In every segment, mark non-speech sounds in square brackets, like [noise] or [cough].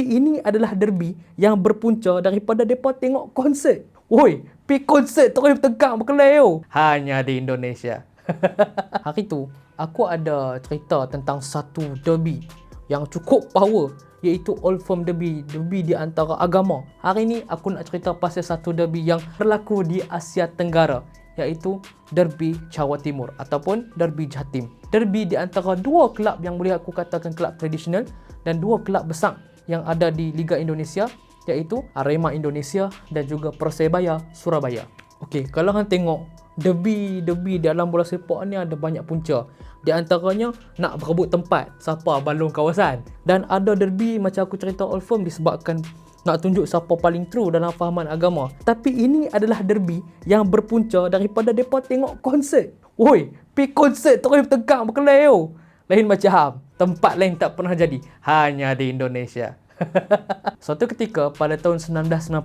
Ini adalah derby yang berpunca daripada mereka tengok konsert. Woi, pi konsert terus bertegang berkelai yo. Hanya di Indonesia. [laughs] Hari tu, aku ada cerita tentang satu derby yang cukup power iaitu Old Firm Derby, derby di antara agama. Hari ni aku nak cerita pasal satu derby yang berlaku di Asia Tenggara iaitu Derby Jawa Timur ataupun Derby Jatim. Derby di antara dua kelab yang boleh aku katakan kelab tradisional dan dua kelab besar yang ada di Liga Indonesia iaitu Arema Indonesia dan juga Persebaya Surabaya. Okey, kalau hang tengok derby-derby dalam bola sepak ni ada banyak punca. Di antaranya nak berebut tempat siapa balong kawasan dan ada derby macam aku cerita Old Firm disebabkan nak tunjuk siapa paling true dalam fahaman agama. Tapi ini adalah derby yang berpunca daripada mereka tengok konsert. Woi, pi konsert terus bertegang berkelai yo. Lain macam tempat lain tak pernah jadi. Hanya di Indonesia. [laughs] Suatu ketika pada tahun 1990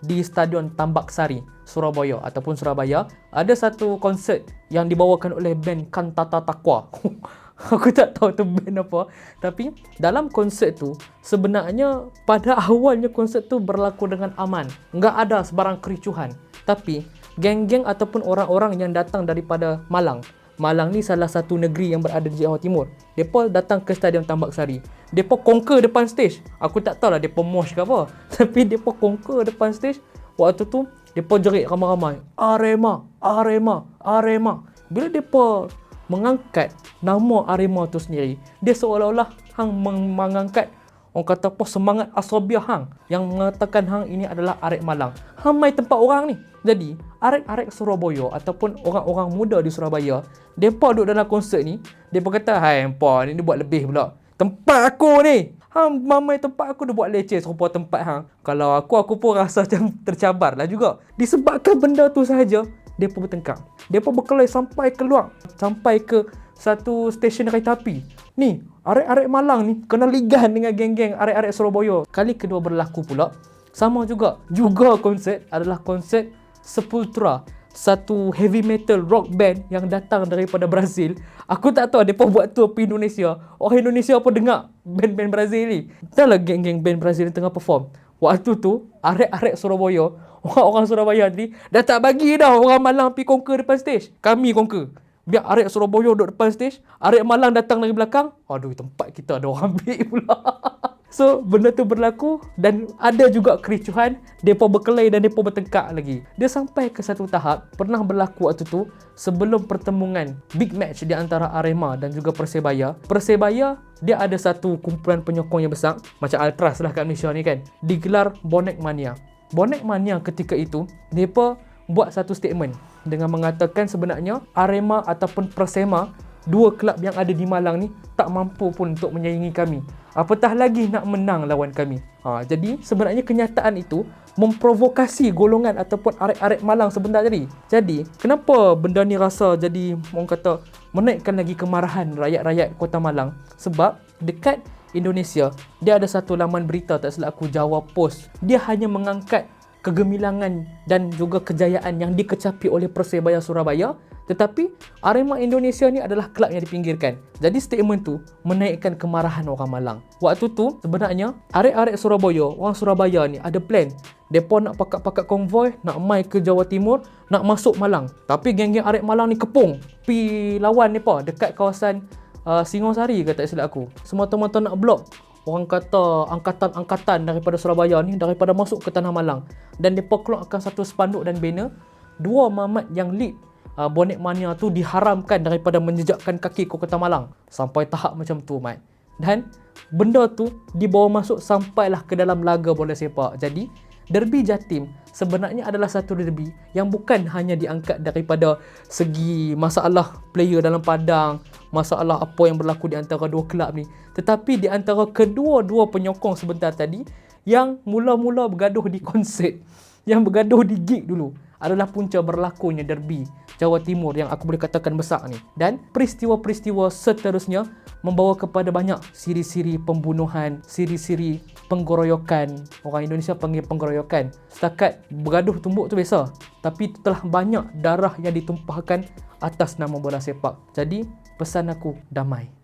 di Stadion Tambak Sari, Surabaya ataupun Surabaya, ada satu konsert yang dibawakan oleh band Kantata Takwa. [laughs] Aku tak tahu tu band apa. Tapi dalam konsert tu, sebenarnya pada [laughs] awalnya konsert tu berlaku dengan aman. Enggak ada sebarang kericuhan. Tapi geng-geng ataupun orang-orang yang datang daripada Malang Malang ni salah satu negeri yang berada di Jawa Timur. Depa datang ke Stadium Tambak Sari. Depa conquer depan stage. Aku tak tahu lah depa mosh ke apa. [laughs] Tapi depa conquer depan stage. Waktu tu depa jerit ramai-ramai. Arema, Arema, Arema. Bila depa mengangkat nama Arema tu sendiri, dia seolah-olah hang mengangkat Orang kata apa semangat asabiah hang yang mengatakan hang ini adalah arek Malang. Hang mai tempat orang ni. Jadi, arek-arek Surabaya ataupun orang-orang muda di Surabaya, depa duduk dalam konsert ni, depa kata, "Hai, empa, ni, ni buat lebih pula. Tempat aku ni. Hang mamai tempat aku dah buat leceh serupa tempat hang. Kalau aku aku pun rasa [laughs] macam tercabar lah juga. Disebabkan benda tu sahaja, depa bertengkar. Depa berkelahi sampai keluar, sampai ke satu stesen kereta api. Ni, arek-arek Malang ni kena ligan dengan geng-geng arek-arek Surabaya. Kali kedua berlaku pula, sama juga. Juga konsert adalah konsert Sepultura. Satu heavy metal rock band yang datang daripada Brazil. Aku tak tahu mereka buat tour pergi Indonesia. Orang Indonesia apa dengar band-band Brazil ni. Dah lah geng-geng band Brazil yang tengah perform. Waktu tu, arek-arek Surabaya, orang-orang Surabaya ni, dah tak bagi dah orang Malang pergi conquer depan stage. Kami conquer. Biar arek Surabaya duduk depan stage, arek Malang datang dari belakang. Aduh, tempat kita ada orang ambil [laughs] pula. So, benda tu berlaku dan ada juga kericuhan. Mereka berkelahi dan mereka bertengkar lagi. Dia sampai ke satu tahap, pernah berlaku waktu tu sebelum pertemuan big match di antara Arema dan juga Persebaya. Persebaya, dia ada satu kumpulan penyokong yang besar, macam Altras lah kat Malaysia ni kan. Digelar Bonek Mania. Bonek Mania ketika itu, mereka buat satu statement dengan mengatakan sebenarnya Arema ataupun Persema dua kelab yang ada di Malang ni tak mampu pun untuk menyaingi kami. Apatah lagi nak menang lawan kami. Ha, jadi sebenarnya kenyataan itu memprovokasi golongan ataupun arek-arek Malang sebentar tadi. Jadi kenapa benda ni rasa jadi orang kata menaikkan lagi kemarahan rakyat-rakyat Kota Malang? Sebab dekat Indonesia dia ada satu laman berita tak silap aku Jawa Post. Dia hanya mengangkat kegemilangan dan juga kejayaan yang dikecapi oleh Persebaya Surabaya tetapi Arema Indonesia ni adalah kelab yang dipinggirkan. Jadi statement tu menaikkan kemarahan orang Malang. Waktu tu sebenarnya arek-arek Surabaya, orang Surabaya ni ada plan. Depa nak pakat-pakat konvoi, nak mai ke Jawa Timur, nak masuk Malang. Tapi geng-geng arek Malang ni kepung. Pi lawan depa dekat kawasan uh, Singosari kata silap aku. Semata-mata nak blok orang kata angkatan-angkatan daripada Surabaya ni daripada masuk ke tanah Malang. Dan depa keluarkan satu spanduk dan banner. Dua mamat yang lead uh, bonek mania tu diharamkan daripada menjejakkan kaki ke kota Malang. Sampai tahap macam tu mat. Dan benda tu dibawa masuk sampailah ke dalam laga bola sepak. Jadi derby Jatim sebenarnya adalah satu derby yang bukan hanya diangkat daripada segi masalah player dalam padang masalah apa yang berlaku di antara dua kelab ni tetapi di antara kedua-dua penyokong sebentar tadi yang mula-mula bergaduh di konsert yang bergaduh di gig dulu adalah punca berlakunya derby Jawa Timur yang aku boleh katakan besar ni. Dan peristiwa-peristiwa seterusnya membawa kepada banyak siri-siri pembunuhan, siri-siri penggoroyokan. Orang Indonesia panggil penggoroyokan. Setakat bergaduh tumbuk tu biasa. Tapi telah banyak darah yang ditumpahkan atas nama bola sepak. Jadi, pesan aku damai.